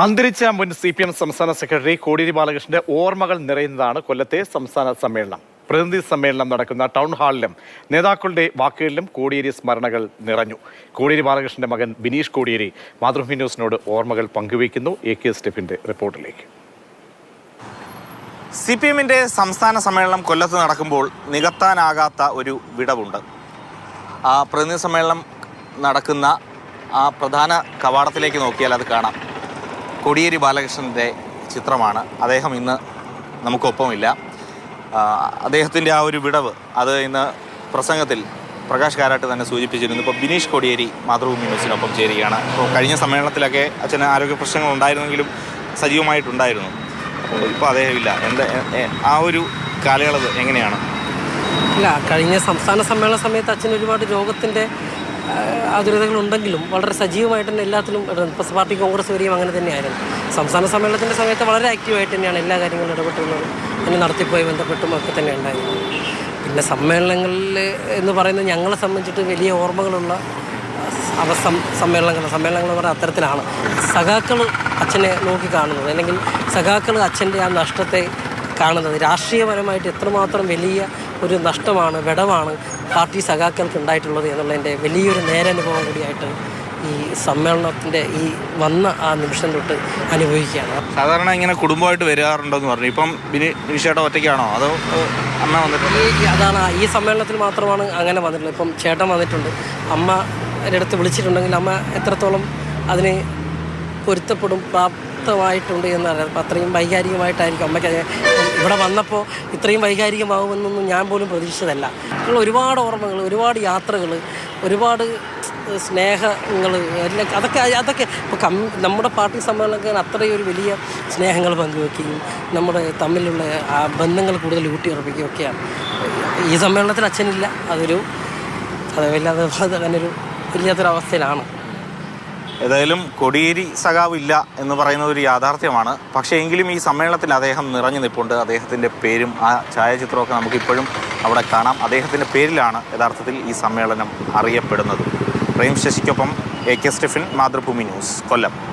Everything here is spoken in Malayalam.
അന്തരിച്ച മുൻ സി പി എം സംസ്ഥാന സെക്രട്ടറി കോടിയേരി ബാലകൃഷ്ണന്റെ ഓർമ്മകൾ നിറയുന്നതാണ് കൊല്ലത്തെ സംസ്ഥാന സമ്മേളനം. പ്രതിനിധി സമ്മേളനം നടക്കുന്ന ടൗൺ ഹാളിലും നേതാക്കളുടെ വാക്കുകളിലും കോടിയേരി സ്മരണകൾ നിറഞ്ഞു. കോടിയേരി ബാലകൃഷ്ണന്റെ മകൻ ബിനീഷ് കോടിയേരി മാതൃഭൂമി ന്യൂസിനോട് ഓർമ്മകൾ പങ്കുവയ്ക്കുന്നു. എ കെ സ്റ്റെഫിന്റെ റിപ്പോർട്ടിലേക്ക്. സി പി എമ്മിന്റെ സംസ്ഥാന സമ്മേളനം കൊല്ലത്ത് നടക്കുമ്പോൾ നികത്താനാകാത്ത ഒരു വിടവുണ്ട്. പ്രതിനിധി സമ്മേളനം നടക്കുന്ന ആ പ്രധാന കവാടത്തിലേക്ക് നോക്കിയാൽ അത് കാണാം. കോടിയേരി ബാലകൃഷ്ണന്റെ ചിത്രമാണ്. അദ്ദേഹം ഇന്ന് നമുക്കൊപ്പമില്ല. അദ്ദേഹത്തിന്റെ ആ ഒരു വിടവ് അത് ഇന്ന് പ്രസംഗത്തിൽ പ്രകാശ് കാരാട്ട് തന്നെ സൂചിപ്പിച്ചിരുന്നു. ഇപ്പോൾ ബിനീഷ് കോടിയേരി മാതൃഭൂമി ന്യൂസിനൊപ്പം ചേരുകയാണ്. അപ്പോൾ കഴിഞ്ഞ സമ്മേളനത്തിലൊക്കെ അച്ഛന് ആരോഗ്യ പ്രശ്നങ്ങൾ ഉണ്ടായിരുന്നെങ്കിലും സജീവമായിട്ടുണ്ടായിരുന്നു. അപ്പോൾ ഇപ്പോൾ അദ്ദേഹമില്ല എന്താ എ- എ- ആ ഒരു കാലയളവ് എങ്ങനെയാണ്? ഇല്ല കഴിഞ്ഞ സംസ്ഥാന സമ്മേളന സമയത്ത് അച്ഛൻ ഒരുപാട് രോഗത്തിന്റെ ആതുരതകളുണ്ടെങ്കിലും വളരെ സജീവമായിട്ട് തന്നെ എല്ലാത്തിലും ഇപ്പോൾ പാർട്ടി കോൺഗ്രസ് വരെയും അങ്ങനെ തന്നെയായിരുന്നു. സംസ്ഥാന സമ്മേളനത്തിന്റെ സമയത്ത് വളരെ ആക്റ്റീവായിട്ട് തന്നെയാണ് എല്ലാ കാര്യങ്ങളും ഇടപെട്ടുള്ളത് പിന്നെ നടത്തിപ്പോയി ബന്ധപ്പെട്ടും ഒക്കെ തന്നെ ഉണ്ടായിരുന്നു പിന്നെ സമ്മേളനങ്ങളിൽ എന്ന് പറയുന്നത് ഞങ്ങളെ സംബന്ധിച്ചിട്ട് വലിയ ഓർമ്മകളുള്ള അവസം സമ്മേളനങ്ങൾ സമ്മേളനങ്ങൾ എന്ന് പറഞ്ഞാൽ അത്തരത്തിലാണ്. സഖാക്കൾ അച്ഛനെ നോക്കി കാണുന്നത് അല്ലെങ്കിൽ സഖാക്കൾ അച്ഛന്റെ ആ നഷ്ടത്തെ കാണുന്നത്. രാഷ്ട്രീയപരമായിട്ട് എത്രമാത്രം വലിയ ഒരു നഷ്ടമാണ് വിടവാണ് പാർട്ടി സഖാക്കൾക്ക് ഉണ്ടായിട്ടുള്ളത് എന്നുള്ളതിന്റെ വലിയൊരു നേരനുഭവം കൂടിയായിട്ട് ഈ സമ്മേളനത്തിന്റെ ഈ വന്ന ആ നിമിഷം തൊട്ട് അനുഭവിക്കുകയാണ്. സാധാരണ ഇങ്ങനെ കുടുംബമായിട്ട് വരാറുണ്ടോ എന്ന് പറഞ്ഞു. ഇപ്പം ബിനി ബിനിഷേട്ട ഒറ്റയ്ക്കാണോ? അതോ അമ്മ വന്നിട്ടുണ്ട്? അതാണ് ഈ സമ്മേളനത്തിൽ മാത്രമാണ് അങ്ങനെ വന്നിട്ടുള്ളത്. ഇപ്പം ചേട്ടൻ വന്നിട്ടുണ്ട്. അമ്മ അടുത്ത് വിളിച്ചിട്ടുണ്ടെങ്കിൽ അമ്മ എത്രത്തോളം അതിന് പൊരുത്തപ്പെടും പ്രാപ്തമായിട്ടുണ്ട് എന്നറിയാം അത്രയും വൈകാരികമായിട്ടായിരിക്കും. അമ്മയ്ക്ക് ഇവിടെ വന്നപ്പോൾ ഇത്രയും വൈകാരികമാകുമെന്നൊന്നും ഞാൻ പോലും പ്രതീക്ഷിച്ചതല്ല. ഒരുപാട് ഓർമ്മകൾ ഒരുപാട് യാത്രകൾ ഒരുപാട് സ്നേഹങ്ങൾ എല്ലാം അതൊക്കെ അതൊക്കെ ഇപ്പോൾ കം നമ്മുടെ പാർട്ടി സമ്മേളനത്തിൽ അത്രയും ഒരു വലിയ സ്നേഹങ്ങൾ പങ്കുവെക്കുകയും നമ്മുടെ തമ്മിലുള്ള ആ ബന്ധങ്ങൾ കൂടുതൽ ഊട്ടിയുറപ്പിക്കുകയും ഒക്കെയാണ്. ഈ സമ്മേളനത്തിൽ അച്ഛനില്ല. അതൊരു അത് വല്ലാതെ അത് അങ്ങനെ ഒരു ഏതായാലും കൊടിയേരി സഖാവ് ഇല്ല എന്ന് പറയുന്നത് ഒരു യാഥാർത്ഥ്യമാണ്. പക്ഷേ എങ്കിലും ഈ സമ്മേളനത്തിൽ അദ്ദേഹം നിറഞ്ഞു നിൽപ്പുണ്ട്. അദ്ദേഹത്തിന്റെ പേരും ആ ഛായാചിത്രമൊക്കെ നമുക്കിപ്പോഴും അവിടെ കാണാം. അദ്ദേഹത്തിന്റെ പേരിലാണ് യഥാർത്ഥത്തിൽ ഈ സമ്മേളനം അറിയപ്പെടുന്നത്. Prem ശശിക്കൊപ്പം A K Stefin Mathrubhumi news Kollam.